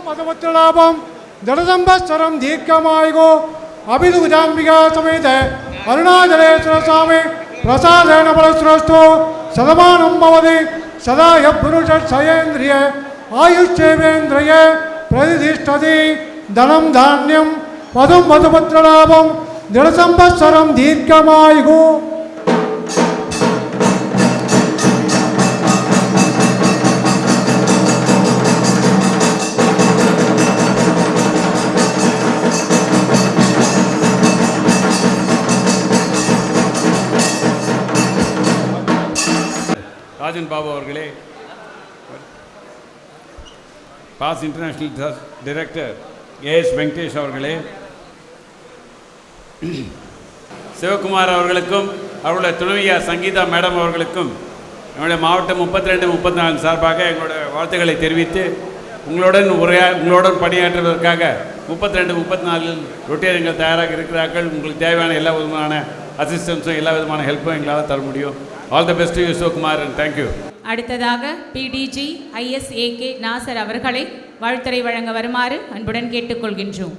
മതമറ്റ ലാഭം ദടദംബസ്വരം ദീർഘമായോ അഭിദുജാംബിക സമേത അരുണാചലേശ്വര സ്വാമി പ്രസാദേണ ബലശ്രേഷ്ഠോ ശതമാനം ഭവതി സദായ പുരുഷ സയേന്ദ്രിയ ആയുഷ്യേവേന്ദ്രിയ പ്രതിഷ്ഠതി ധനം ധാന്യം വധും വധുപത്രലാഭം ദൃഢസംവത്സരം ദീർഘമായുഗോ ராஜன் பாபு அவர்களே. Past international director AS Venkatesh அவர்களே. சிவகுமார் அவர்களுக்கும் அவருடைய துணைவியார் சங்கீதா மேடம் அவர்களுக்கும் என்னுடைய மாவட்டம் முப்பத்தி ரெண்டு முப்பத்தி நாலு சார்பாக எங்களுடைய வாழ்த்துக்களை தெரிவித்து உங்களுடன் உரையா உங்களுடன் பணியாற்றுவதற்காக முப்பத்தி ரெண்டு முப்பத்தி நாலில் ரொட்டேரியங்கள் தயாராக இருக்கிறார்கள். உங்களுக்கு தேவையான எல்லா விதமான அசிஸ்டன்ஸும் எல்லா விதமான ஹெல்ப்பும் எங்களால் தர முடியும். All the best you Sivakumar and thank you அடுத்ததாக பிடிஜி ஐஎஸ்ஏகே நாசர் அவர்களை வாழ்த்துறை வழங்க வருமாறு அன்புடன் கேட்டுக்கொள்கின்றோம்.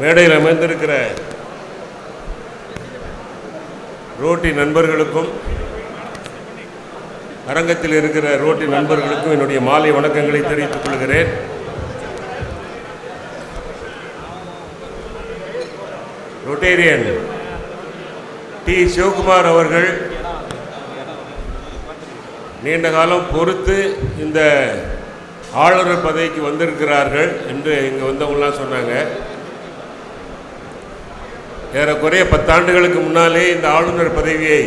மேடையில் அமர்ந்திருக்கிற ரோட்டி நண்பர்களுக்கும் அரங்கத்தில் இருக்கிற ரோட்டி நண்பர்களுக்கும் என்னுடைய மாலை வணக்கங்களை தெரிவித்துக் கொள்கிறேன். ரொட்டேரியன் டி சிவகுமார் அவர்கள் நீண்ட காலம் பொறுத்து இந்த ஆளுநர் பதவிக்கு வந்திருக்கிறார்கள் என்று இங்கே வந்தவங்களாம் சொன்னாங்க. ஏறக்குறைய பத்தாண்டுகளுக்கு முன்னாலே இந்த ஆளுநர் பதவியை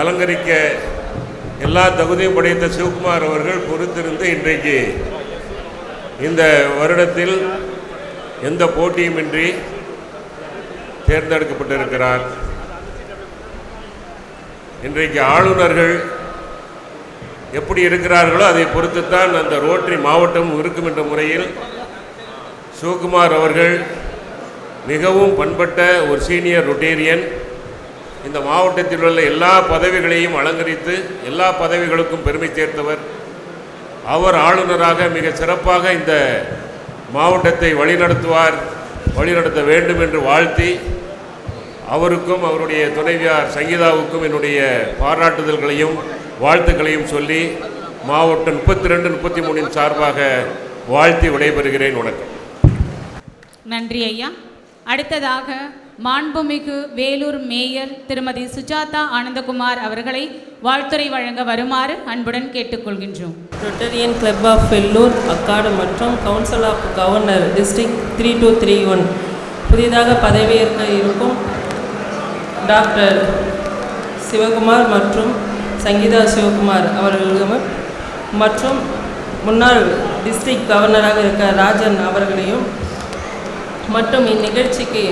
அலங்கரிக்க எல்லா தகுதியும் படைத்த சிவகுமார் அவர்கள் பொறுத்திருந்து இன்றைக்கு இந்த வருடத்தில் எந்த போட்டியுமின்றி தேர்ந்தெடுக்கப்பட்டிருக்கிறார். இன்றைக்கு ஆளுநர்கள் எப்படி இருக்கிறார்களோ அதை பொறுத்துத்தான் அந்த ரோட்டரி மாவட்டம் இருக்கும் என்ற முறையில் சிவகுமார் அவர்கள் மிகவும் பண்பட்ட ஒரு சீனியர் ரொட்டேரியன். இந்த மாவட்டத்தில் உள்ள எல்லா பதவிகளையும் அலங்கரித்து எல்லா பதவிகளுக்கும் பெருமை சேர்த்தவர். அவர் ஆளுநராக மிக சிறப்பாக இந்த மாவட்டத்தை வழிநடத்துவார் வழிநடத்த வேண்டும் என்று வாழ்த்தி அவருக்கும் அவருடைய துணைவியார் சங்கீதாவுக்கும் என்னுடைய பாராட்டுதல்களையும் வாழ்த்துக்களையும் சொல்லி மாவட்டம் முப்பத்தி ரெண்டு முப்பத்தி மூணின் சார்பாக வாழ்த்தி விடைபெறுகிறேன். வணக்கம். நன்றி ஐயா. அடுத்ததாக மாண்புமிகு வேலூர் மேயர் திருமதி சுஜாதா ஆனந்தகுமார் அவர்களை வாழ்த்துரை வழங்க வருமாறு அன்புடன் கேட்டுக்கொள்கின்றோம். Rotarian club of Vellore Akkadu மற்றும் council of governor district three two three one புதிதாக பதவியேற்க இருக்கும் டாக்டர் சிவகுமார் மற்றும் சங்கீதா சிவகுமார் அவர்களும் மற்றும் முன்னாள் டிஸ்ட்ரிக்ட் கவர்னராக இருக்க ராஜன் அவர்களையும் மற்றும் இந்நிகழ்ச்சிக்கு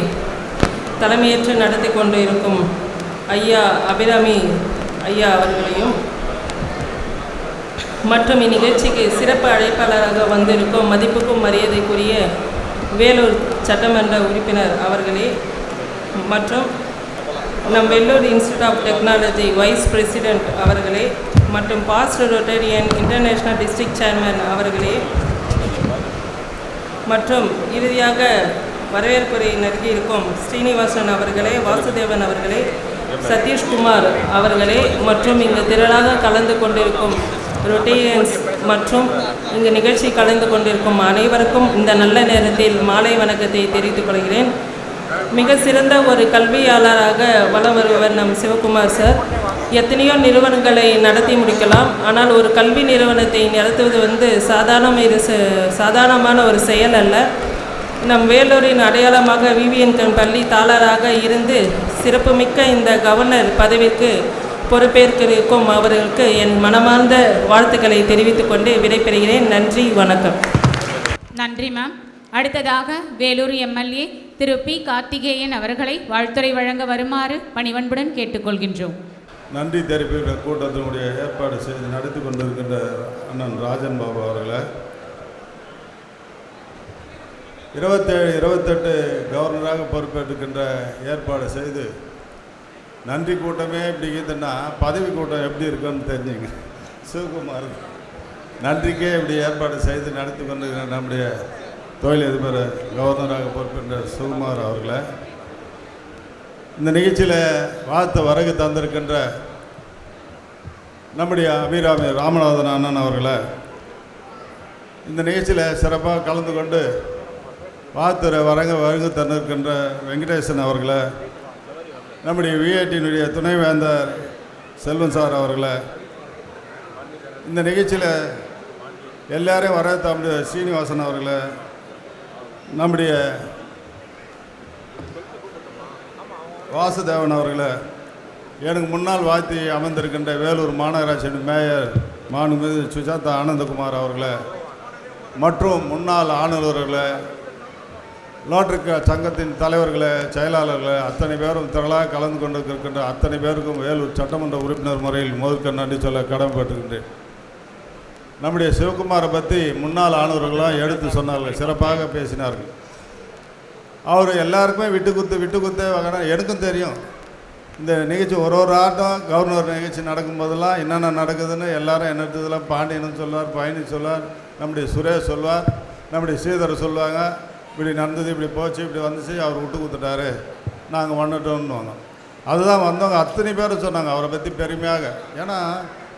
தலைமையேற்று நடத்தி கொண்டு இருக்கும் ஐயா அபிராமி ஐயா அவர்களையும் மற்றும் இந்நிகழ்ச்சிக்கு சிறப்பு அழைப்பாளராக வந்திருக்கும் மதிப்புக்கும் மரியாதைக்குரிய வேலூர் சட்டமன்ற உறுப்பினர் அவர்களே மற்றும் நம் Vellore institute of technology vice president அவர்களே மற்றும் past Rotarian international district chairman அவர்களே மற்றும் இறுதியாக வரவேற்புரை நல்கி இருக்கும் ஸ்ரீனிவாசன் அவர்களே வாசுதேவன் அவர்களே சதீஷ்குமார் அவர்களே மற்றும் இங்கு திரளாக கலந்து கொண்டிருக்கும் ரொட்டேரியன்ஸ் மற்றும் இங்கு நிகழ்ச்சி கலந்து கொண்டிருக்கும் அனைவருக்கும் இந்த நல்ல நேரத்தில் மாலை வணக்கத்தை தெரிவித்துக் கொள்கிறேன். மிக சிறந்த ஒரு கல்வியாளராக வலம் வருபவர் நம் சிவகுமார் சார். எத்தனையோ நிறுவனங்களை நடத்தி முடிக்கலாம். ஆனால் ஒரு கல்வி நிறுவனத்தை நடத்துவது வந்து சாதாரண ச- சாதாரணமான ஒரு செயல் அல்ல. நம் வேலூரின் அடையாளமாக விவிஎன் பள்ளி தாளராக இருந்து சிறப்புமிக்க இந்த கவர்னர் பதவிக்கு பொறுப்பேற்கிருக்கும் அவர்களுக்கு என் மனமார்ந்த வாழ்த்துக்களை தெரிவித்துக் கொண்டு விடைபெறுகிறேன். நன்றி வணக்கம். நன்றி மேம் அடுத்ததாக வேலூர் எம்எல்ஏ திரு பி. கார்த்திகேயன் அவர்களை வாழ்த்துரை வழங்க வருமாறு பணிவன்புடன் கேட்டுக்கொள்கின்றோம். நன்றி தெரிவிக்கிற கூட்டத்தினுடைய ஏற்பாடு செய்து நடத்தி கொண்டிருக்கின்ற அண்ணன் ராஜன் பாபு அவர்களை. இருபத்தேழு இருபத்தெட்டு கவர்னராக பொறுப்பேற்றுக்கின்ற ஏற்பாடு செய்து நன்றி கூட்டமே இப்படி இருக்குதுன்னா பதவி கூட்டம் எப்படி இருக்குன்னு தெரிஞ்சுங்க. சிவகுமார் நன்றிக்கே இப்படி ஏற்பாடு செய்து நடத்தி கொண்டிருக்கிற நம்முடைய தொழில் அதிபர் கவர்னராக பொறுப்பேற்ற சிவகுமார் அவர்களை இந்த நிகழ்ச்சியில் வாழ்த்த வரகு தந்திருக்கின்ற நம்முடைய அபிராமி ராமநாதன் அண்ணன் அவர்களை இந்த நிகழ்ச்சியில் சிறப்பாக கலந்து கொண்டு வாழ்த்துற வரங்க வருகை தந்திருக்கின்ற வெங்கடேசன் அவர்களை நம்முடைய விஐடியினுடைய துணைவேந்தர் செல்வன் சார் அவர்களை இந்த நிகழ்ச்சியில் எல்லாரையும் வர தம்முடைய சீனிவாசன் அவர்களை நம்முடைய வாசுதேவன் அவர்களை எனக்கு முன்னால் வாழ்த்தி அமர்ந்திருக்கின்ற வேலூர் மாநகராட்சியின் மேயர் மாண்புமிகு சுஜாதா ஆனந்தகுமார் அவர்களை மற்றும் முன்னாள் ஆளுநர்களை ரோட்டரி சங்கத்தின் தலைவர்களை செயலாளர்களை அத்தனை பேரும் திரளாக கலந்து கொண்டு இருக்கின்ற அத்தனை பேருக்கும் வேலூர் சட்டமன்ற உறுப்பினர் முறையில் முதற்க நன்றி சொல்ல கடமைப்பட்டுகின்றேன் நம்முடைய சிவகுமாரை பற்றி முன்னாள் ஆளுநர்களாம் எடுத்து சொன்னார்கள் சிறப்பாக பேசினார்கள். அவர் எல்லாருக்குமே விட்டு குத்து விட்டு குத்தே வகனா எனக்கும் தெரியும். இந்த நிகழ்ச்சி ஒரு ஒரு ஆட்டம் கவர்னர் நிகழ்ச்சி நடக்கும்போதெல்லாம் என்னென்ன நடக்குதுன்னு எல்லாரும் என்னத்ததெல்லாம் பாண்டியனும் சொல்வார் பயணி சொல்வார் நம்முடைய சுரேஷ் சொல்வார் நம்முடைய ஸ்ரீதர் சொல்லுவாங்க இப்படி நடந்தது இப்படி போச்சு இப்படி வந்துச்சு அவர் விட்டு கொடுத்துட்டாரு. நாங்கள் வந்துட்டோம்னுவாங்க. அதுதான் வந்தவங்க அத்தனை பேரும் சொன்னாங்க அவரை பற்றி பெருமையாக. ஏன்னா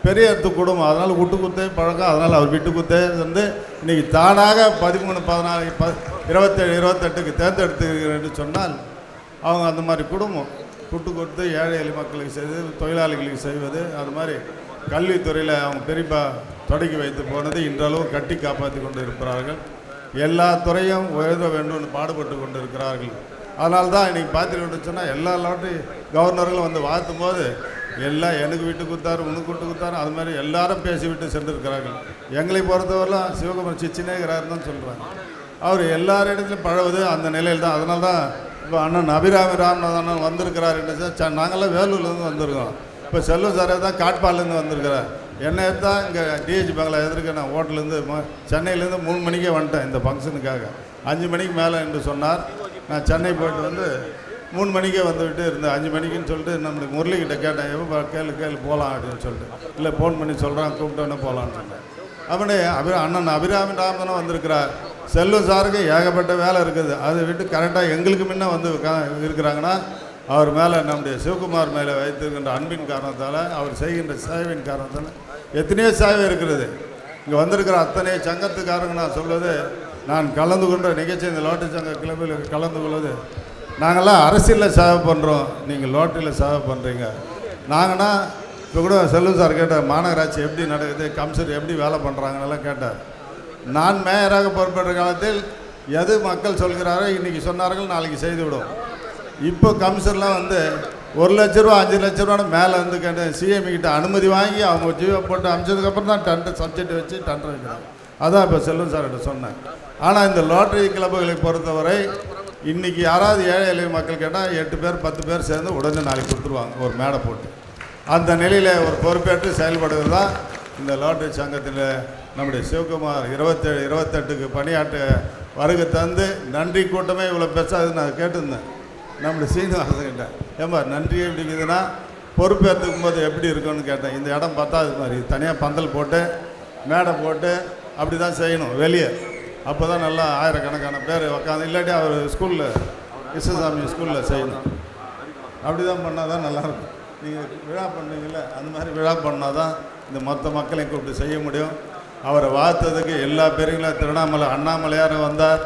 பெரிய இடத்து குடும்பம். அதனால் விட்டு குத்தே பழக்கம். அதனால் அவர் விட்டு குத்தே வந்து இன்றைக்கி தானாக பதிமூணு பதினாலு ப இருபத்தேழு இருபத்தெட்டுக்கு தேர்ந்தெடுத்துக்கிறேன்னு சொன்னால் அவங்க அந்த மாதிரி குடும்பம் விட்டு கொடுத்து ஏழை எளி மக்களுக்கு செய்வது தொழிலாளிகளுக்கு செய்வது அது மாதிரி கல்வித்துறையில் அவங்க பெரியப்பா தொடக்கி வைத்து போனது இன்றளவு கட்டி காப்பாற்றி கொண்டு இருக்கிறார்கள் எல்லா துறையும் உயர்த்த வேண்டும்னு பாடுபட்டு கொண்டு இருக்கிறார்கள் அதனால தான் இன்றைக்கி பார்த்துக்கிட்டு சொன்னால் எல்லா நாட்டையும் கவர்னர்களும் வந்து வாழ்த்தும் போது எல்லாம் எனக்கு விட்டு கொடுத்தாரு உனக்கு விட்டு கொடுத்தாரு அது மாதிரி எல்லாரும் பேசிவிட்டு சென்றிருக்கிறார்கள். எங்களை பொறுத்தவரைலாம் சிவகுமார் சிச்சினேகிறார் தான் சொல்கிறாங்க அவர் எல்லார் இடத்துலையும் பழகுது அந்த நிலையில் தான். அதனால தான் இப்போ அண்ணன் அபிராமி ராமநாதன் அண்ணன் வந்திருக்கிறார் என்று நாங்கள்லாம் வேலூர்லேருந்து வந்திருக்கோம். இப்போ செல்வம் சாரே தான் காட்பாலேருந்து வந்திருக்கிறார். என்னை தான் இங்கே டிஹெச் பங்களா எதிர்க்க நான் ஹோட்டலேருந்து சென்னையிலேருந்து மூணு மணிக்கே வந்துட்டேன் இந்த ஃபங்க்ஷனுக்காக. அஞ்சு மணிக்கு மேலே என்று சொன்னார். நான் சென்னை போயிட்டு வந்து மூணு மணிக்கே வந்துவிட்டு இருந்தேன். அஞ்சு மணிக்குன்னு சொல்லிட்டு நம்மளுக்கு முரளிக்கிட்ட கேட்டேன். எப்போ கேளு கேளு போகலாம் அப்படின்னு சொல்லிட்டு. இல்லை ஃபோன் பண்ணி சொல்கிறான் கூப்பிட்டோன்னே போகலான்னு சொன்னேன். அவனே அபி அண்ணன் அபிராமி ராமனும் வந்திருக்கிறார். செல்வம் சாருக்கு ஏகப்பட்ட வேலை இருக்குது. அதை விட்டு கரெக்டாக எங்களுக்கு முன்னே வந்து இருக்கிறாங்கன்னா அவர் மேலே நம்முடைய சிவகுமார் மேலே வைத்திருக்கின்ற அன்பின் காரணத்தால் அவர் செய்கின்ற சேவையின் காரணத்தால் எத்தனையோ சேவை இருக்கிறது இங்கே வந்திருக்கிற அத்தனை சங்கத்துக்காரங்க நான் சொல்வது நான் கலந்து கொண்ட நிகழ்ச்சி இந்த லோட்டரி சங்க கிளம்பில் கலந்து கொள்வது நாங்கள்லாம் அரசியலில் சேவை பண்ணுறோம் நீங்கள் லோட்டரியில் சேவை பண்ணுறீங்க நாங்கன்னா இப்போ கூட செல்வம் சார் கேட்டார் மாநகராட்சி எப்படி நடக்குது கம்சர் எப்படி வேலை பண்ணுறாங்கன்னெல்லாம் கேட்டார். நான் மேயராக பொறுப்பேற்ற காலத்தில் எது மக்கள் சொல்கிறாரோ இன்றைக்கி சொன்னார்கள் நாளைக்கு செய்து விடும் இப்போ கம்சர்லாம் வந்து ஒரு லட்ச ரூபா அஞ்சு லட்ச ரூபான்னு மேலே வந்து கேட்டு சிஎம் கிட்ட அனுமதி வாங்கி அவங்க ஜீவோ போட்டு அமைச்சதுக்கப்புறம் தான் டெண்டர் சப்ஜெக்ட் வச்சு டெண்டர் வைக்கிறாங்க. அதான் இப்போ செல்வம் சார் கிட்ட சொன்னேன். ஆனால் இந்த லாட்டரி கிளப்புகளை பொறுத்தவரை இன்றைக்கி யாராவது ஏழை எளிய மக்கள் கேட்டால் எட்டு பேர் பத்து பேர் சேர்ந்து உடனே நாளைக்கு கொடுத்துருவாங்க ஒரு மேடை போட்டு. அந்த நிலையில் ஒரு பொறுப்பேற்று செயல்படுவது தான் இந்த லாட்டரி சங்கத்தில் நம்முடைய சிவகுமார் இருபத்தேழு இருபத்தெட்டுக்கு பணியாற்ற வருகை தந்து நன்றி கூட்டமே இவ்வளோ பெருசாக நான் கேட்டிருந்தேன். நம்முடைய சீனிவாசன் கிட்ட ஏம்பா நன்றி எப்படிங்குதுன்னா பொறுப்பேற்றுக்கும் போது எப்படி இருக்கும்னு கேட்டேன். இந்த இடம் பத்தாது மாதிரி. தனியாக பந்தல் போட்டு மேடை போட்டு அப்படி தான் செய்யணும். வெளியே. அப்போ தான் நல்லா ஆயிரக்கணக்கான பேர் உக்காந்து இல்லாட்டி அவர் ஸ்கூலில் கிருஷ்ணசாமி ஸ்கூலில் செய்யணும். அப்படி தான் பண்ணால் தான் நல்லாயிருக்கும். நீங்கள் விழா பண்ணுவீங்கள அந்த மாதிரி விழா பண்ணால் தான் இந்த மொத்த மக்களையும் கூப்பிட்டு செய்ய முடியும். அவரை வாழ்த்ததுக்கு எல்லா பேருங்களும் திருவண்ணாமலை அண்ணாமலையாரும் வந்தார்.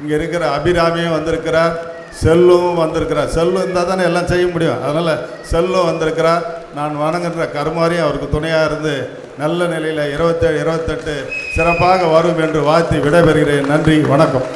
இங்கே இருக்கிற அபிராமியும் வந்திருக்கிறார். செல்லும் வந்திருக்கிறார். செல்லும் இருந்தால் தானே எல்லாம் செய்ய முடியும். அதனால் செல்லும் வந்திருக்கிறார். நான் வணங்குகின்ற கருமாரியும் அவருக்கு துணையாக இருந்து நல்ல நிலையில் இருபத்தேழு இருபத்தெட்டு சிறப்பாக வரும் என்று வாழ்த்து விடைபெறுகிறேன். நன்றி வணக்கம்.